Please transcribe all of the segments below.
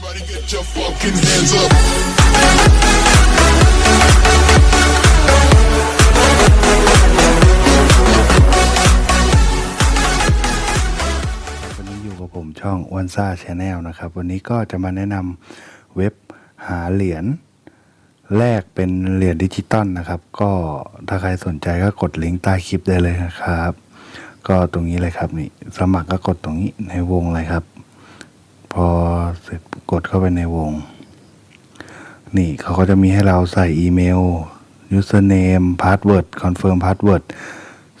Everybody get your fucking hands up. วันนี้อยู่กับผมช่องวันซ่าชาแนลนะครับ วันนี้ก็จะมาแนะนำเว็บหาเหรียญแลกเป็นเหรียญดิจิตอลนะครับ ก็ถ้าใครสนใจก็กดลิงก์ใต้คลิปได้เลยนะครับ ก็ตรงนี้เลยครับนี่ สมัครก็กดตรงนี้ในวงเลยครับ พอเสร็จกดเข้าไปในวง นี่เขาก็จะมีให้เราใส่อีเมล username password confirm password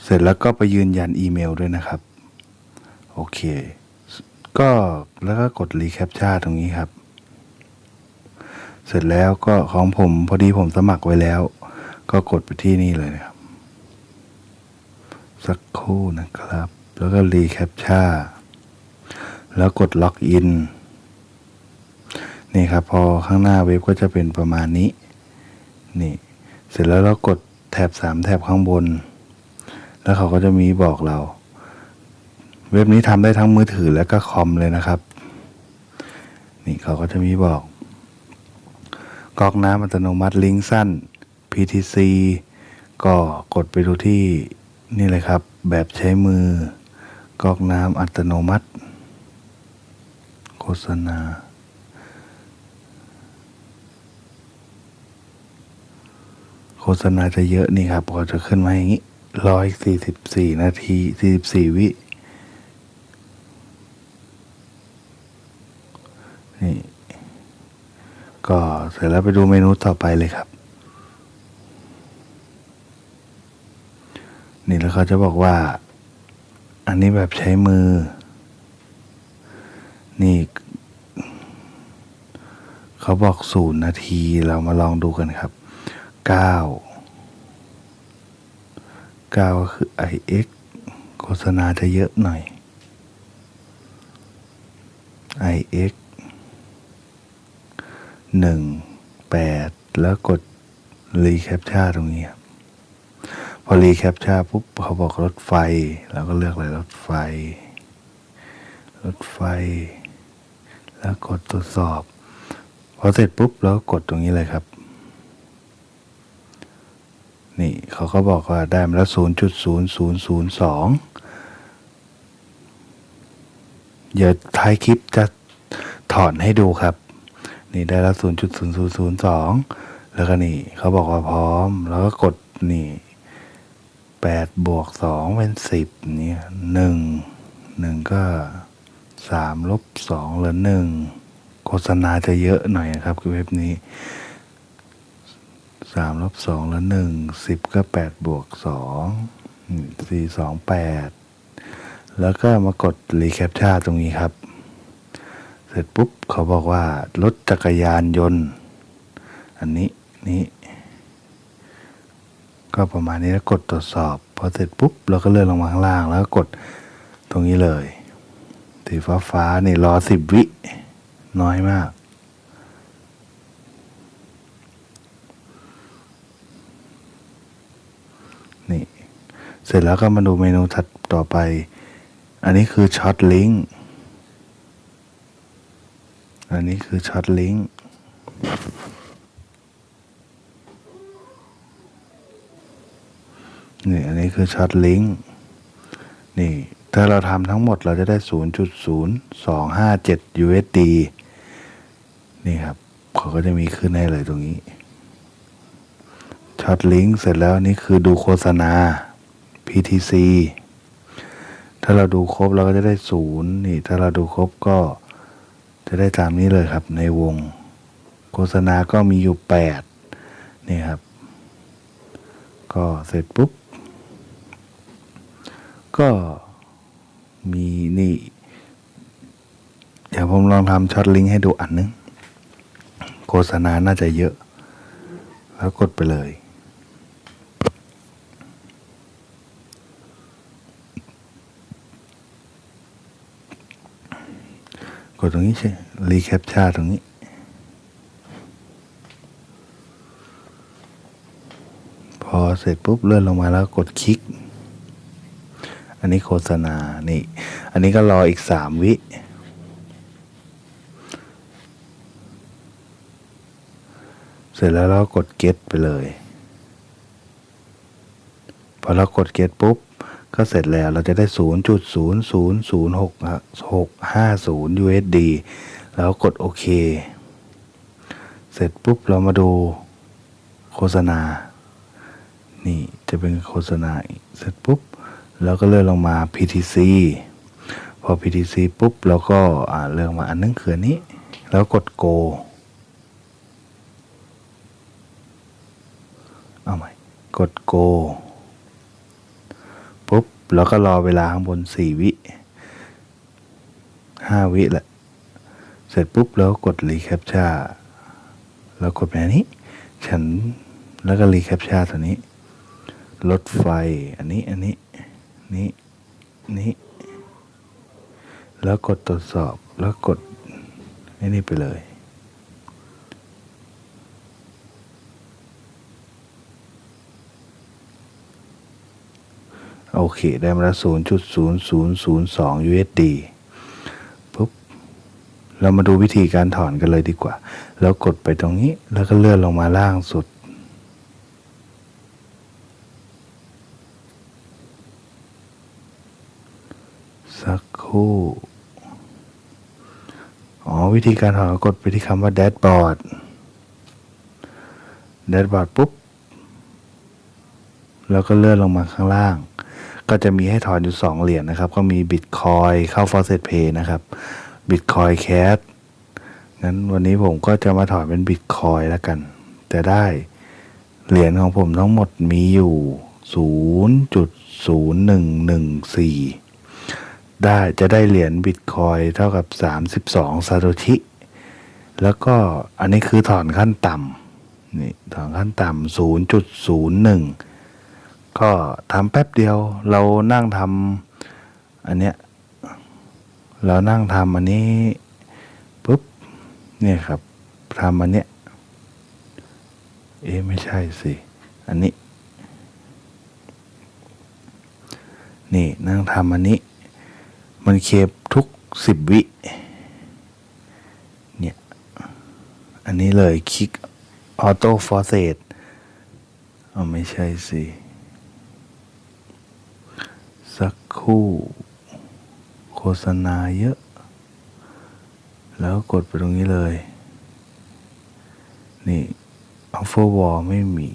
เสร็จแล้วก็ไปยืนยันอีเมลด้วยนะครับ โอเค ก็แล้วก็กดรีแคปชั่ตรงนี้ครับ เสร็จแล้วก็ของผมพอดีผมสมัครไว้แล้ว ก็กดไปที่นี่เลยนะครับ สักครู่นะครับ แล้วก็รีแคปชั่ แล้วกดล็อกอินนี่ครับพอข้างหน้าเว็บก็จะเป็นประมาณนี้ นี่ เสร็จแล้วเรากดแถบสามแถบข้างบน แล้วเขาก็จะมีบอกเรา เว็บนี้ทำได้ทั้งมือถือและก็คอมเลยนะครับ นี่เขาก็จะมีบอกกรอกน้ำอัตโนมัติลิงก์สั้น PTC ก็กดไปดูที่นี่เลยครับ แบบใช้มือกรอกน้ำอัตโนมัติ ษณา โฆษณาจะเยอะนี่ครับก็จะขึ้นมาอย่างนี้ร้อยสี่สิบสี่นาทีสี่สิบสี่วินี่ก็เสร็จแล้วไปดูเมนูต่อไปเลยครับ นี่แล้วเขาจะบอกว่า อันนี้แบบใช้มือ นี่ เขาบอกศูนย์นาทีเรามาลองดูกันครับเก้าเก้าก็คือ ix โฆษณาจะเยอะหน่อย ix หนึ่งแปดแล้วกดรีแคปชั่ตรงนี้ครับพอรีแคปชั่ปุ๊บเขาบอกรถไฟ เราก็เลือกเลยรถไฟ รถไฟ แล้วกดตรวจสอบพอเสร็จปุ๊บเราก็กดตรงนี้เลยครับ นี่เขาก็บอกว่าได้มาแล้วศูนย์จุดศูนย์ศูนย์ศูนย์สองเดี๋ยวท้ายคลิปจะถอนให้ดูครับ นี่ได้แล้วศูนย์จุดศูนย์ศูนย์ศูนย์สองแล้วก็นี่เขาบอกว่าพร้อม แล้วก็กดนี่แปดบวกสองเป็นสิบเนี่ยหนึ่งหนึ่งก็ สามลบสองเหลือหนึ่งโฆษณาจะเยอะหน่อยครับคือเว็บนี้สามลบสองเหลือหนึ่งสิบก็แปดบวกสองสี่สองแปดแล้วก็มากดรีแคปชั่ตรงนี้ครับ เสร็จปุ๊บเขาบอกว่ารถจักรยานยนต์ อันนี้นี้ก็ประมาณนี้แล้วกดตรวจสอบ พอเสร็จปุ๊บเราก็เลื่อนลงมาข้างล่างแล้วก็กดตรงนี้เลย สีฟ้าฟ้านี่รอสิบวิ น้อยมาก นี่ เสร็จแล้วก็มาดูเมนูถัดต่อไป อันนี้คือช็อตลิงก์อันนี้คือช็อตลิงก์นี่ อันนี้คือช็อตลิงก์นี่ ถ้าเราทำทั้งหมดเราจะได้ 0.0257 USD นี่ครับเขาก็จะมีขึ้นให้เลยตรงนี้ช็อตลิงก์เสร็จแล้วนี่คือดูโฆษณา PTC ถ้าเราดูครบเราก็จะได้ศูนย์นี่ ถ้าเราดูครบก็จะได้ตามนี้เลยครับ ในวง โฆษณาก็มีอยู่แปดนี่ครับ ก็เสร็จปุ๊บ ก็มีนี่ เดี๋ ยวผมลองทำช็อตลิงก์ให้ดูอันนึง โฆษณาน่าจะเยอะ แล้วกดไปเลยกดตรงนี้ใช่รีแคปชั่ตรงนี้ พอเสร็จปุ๊บเลื่อนลงมาแล้วกดคลิก อันนี้โฆษณา นี่ อันนี้ก็รออีกสามวิ เสร็จแล้วเราก็กด get ไปเลย พอเรากด get ปุ๊บ ก็เสร็จแล้วเราจะได้ 0.0006650 USD แล้วกดโอเค เสร็จปุ๊บเรามาดูโฆษณา นี่จะเป็นโฆษณา เสร็จปุ๊บแล้วก็เลื่อนลงมา PTC พอ PTC ปุ๊บเราก็เลือกมาอันนึงคืออนนี้ แล้วกด go เอา กด go ปุ๊บ แล้วก็รอเวลาข้างบนสี่วิห้าวิแหละ เสร็จปุ๊บแล้วกด recaptcha แล้วกดแบบนี้ ฉันแล้วก็ recaptcha ตัวนี้ รถไฟ อันนี้ อันนี้ นี้ นี้ แล้วกดตรวจสอบ แล้วกด นี่ไปเลย โอเค ได้มาแล้วศูนย์จุดศูนย์ศูนย์ศูนย์สอง USD ปุ๊บ เรามาดูวิธีการถอนกันเลยดีกว่า แล้วกดไปตรงนี้ แล้วก็เลื่อนลงมาล่างสุด สักครู่ อ๋อ วิธีการถอนกดไปที่คำว่า dashboard dashboard ปุ๊บ แล้วก็เลื่อนลงมาข้างล่าง ก็จะมีให้ถอนอยู่ 2 เหรียญนะครับ ก็มี Bitcoin เข้า Faucet Pay นะครับ Bitcoin Cash งั้นวันนี้ผมก็จะมาถอนเป็น Bitcoin แล้วกัน แต่ได้เหรียญของผมทั้งหมดมีอยู่ 0.0114 ได้จะได้เหรียญ Bitcoin เท่ากับ 32ซาโตชิ แล้วก็อันนี้คือถอนขั้นต่ำนี่ถอนขั้นต่ำ0.01 ก็ทำแป๊บเดียว เรานั่งทำอันเนี้ยเรานั่งทำอันนี้ปุ๊บเนี่ยครับทำอันเนี้ยเอ๊ไม่ใช่สิอันนี้ นี่นั่งทำอันนี้ มันเคปทุกสิบวิเนี่ยอันนี้เลยคลิกออโต้ฟอร์เซตอ๋อไม่ใช่สิ สัก คู่ โฆษณาเยอะ แล้วกดไปตรงนี้เลย นี่ offer wall ไม่มี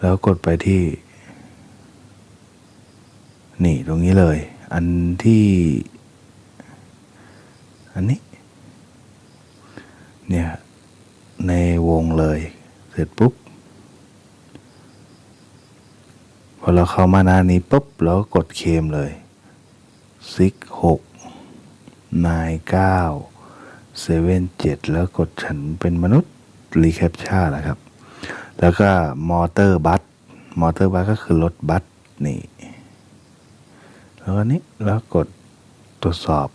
แล้วกดไปที่ นี่ตรงนี้เลย อันที่ อันนี้ เนี่ย ในวงเลย เสร็จปุ๊บ พ อเราเข้ามาหน้านี้ปุ๊บเราก็กดเคมเลยซิกหกนายเก้าเซเว่นเจ็ดแล้วกดฉันเป็นมนุษย์รีแคปชั่นนะครับ แล้วก็มอเตอร์บัสมอเตอร์บัสก็คือรถบัสนี่แล้วก็นี้แล้วกดตรวจสอบ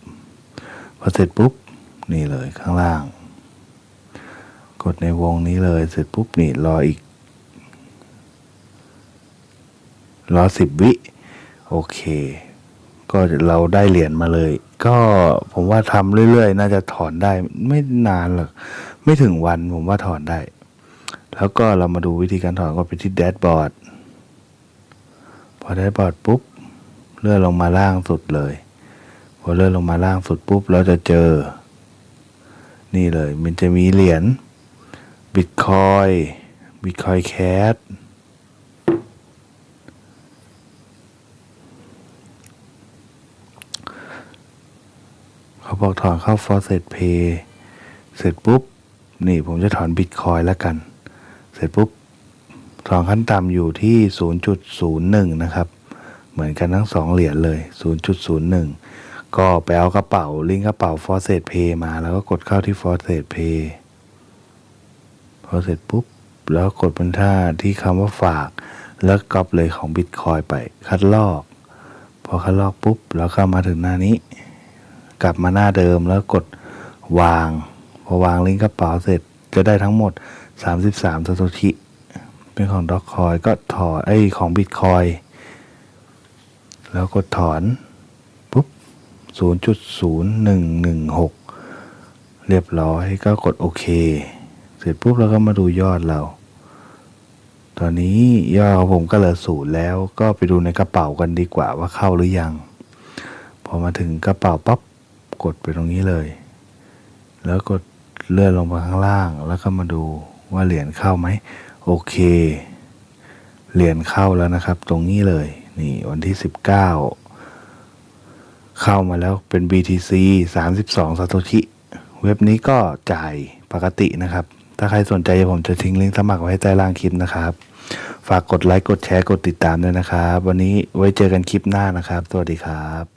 พอเสร็จปุ๊บนี่เลยข้างล่าง กดในวงนี้เลยเสร็จปุ๊บนี่รออีก รอสิบวิโอเค ก็เราได้เหรียญมาเลย ก็ผมว่าทำเรื่อยๆ น่าจะถอนได้ไม่นานหรอกไม่ถึงวันผมว่าถอนได้ แล้วก็เรามาดูวิธีการถอนก็ไปที่แดชบอร์ดพอแดชบอร์ดปุ๊บเลื่อนลงมาล่างสุดเลย พอเลื่อนลงมาล่างสุดปุ๊บเราจะเจอ นี่เลย มันจะมีเหรียญบิตคอยบิตคอยแคส เขา บอกถอนเข้า Faucet Pay เสร็จปุ๊บ นี่ผมจะถอนบิตคอยแล้วกัน เสร็จปุ๊บ ถอนขั้นต่ำอยู่ที่ 0.01 นะครับ เหมือนกันทั้งสองเหรียญเลย 0.01 ก็ไปเอากระเป๋าลิงก์กระเป๋า Faucet Pay มาแล้วก็กดเข้าที่ Faucet Pay พอเสร็จปุ๊บ แล้วกดบรรท่าที่คำว่าฝาก แล้วก๊อปเลยของ Bitcoin ไปคัดลอก พอคัดลอกปุ๊บ แล้วเข้ามาถึงหน้านี้ กลับมาหน้าเดิมแล้วกดวาง พอวางลิงก์กระเป๋าเสร็จจะได้ทั้งหมด 33สาโตชิเป็นของด็อกคอยก็ถอนไอ้ของบิตคอยแล้วกดถอนปุ๊บ 0.0116 เรียบร้อยก็กดโอเค เสร็จปุ๊บเราก็มาดูยอดเรา ตอนนี้ยอดของผมก็เหลือศูนย์แล้วก็ไปดูในกระเป๋ากันดีกว่าว่าเข้าหรือยัง พอมาถึงกระเป๋าปั๊บ กดไปตรงนี้เลย แล้วกดเลื่อนลงมาข้างล่าง แล้วก็มาดูว่าเหรียญเข้าไหม โอเค เหรียญเข้าแล้วนะครับ ตรงนี้เลย นี่วันที่สิบเก้าเข้ามาแล้วเป็น BTC 32 s a t o s h i เว็บนี้ก็จ่ายปกตินะครับ ถ้าใครสนใจผมจะทิ้งลิงก์สมัครไว้ใต้ล่างคลิปนะครับ ฝากกดไลค์ กดแชร์ กดติดตามด้วยนะครับ วันนี้ไว้เจอกันคลิปหน้านะครับ สวัสดีครับ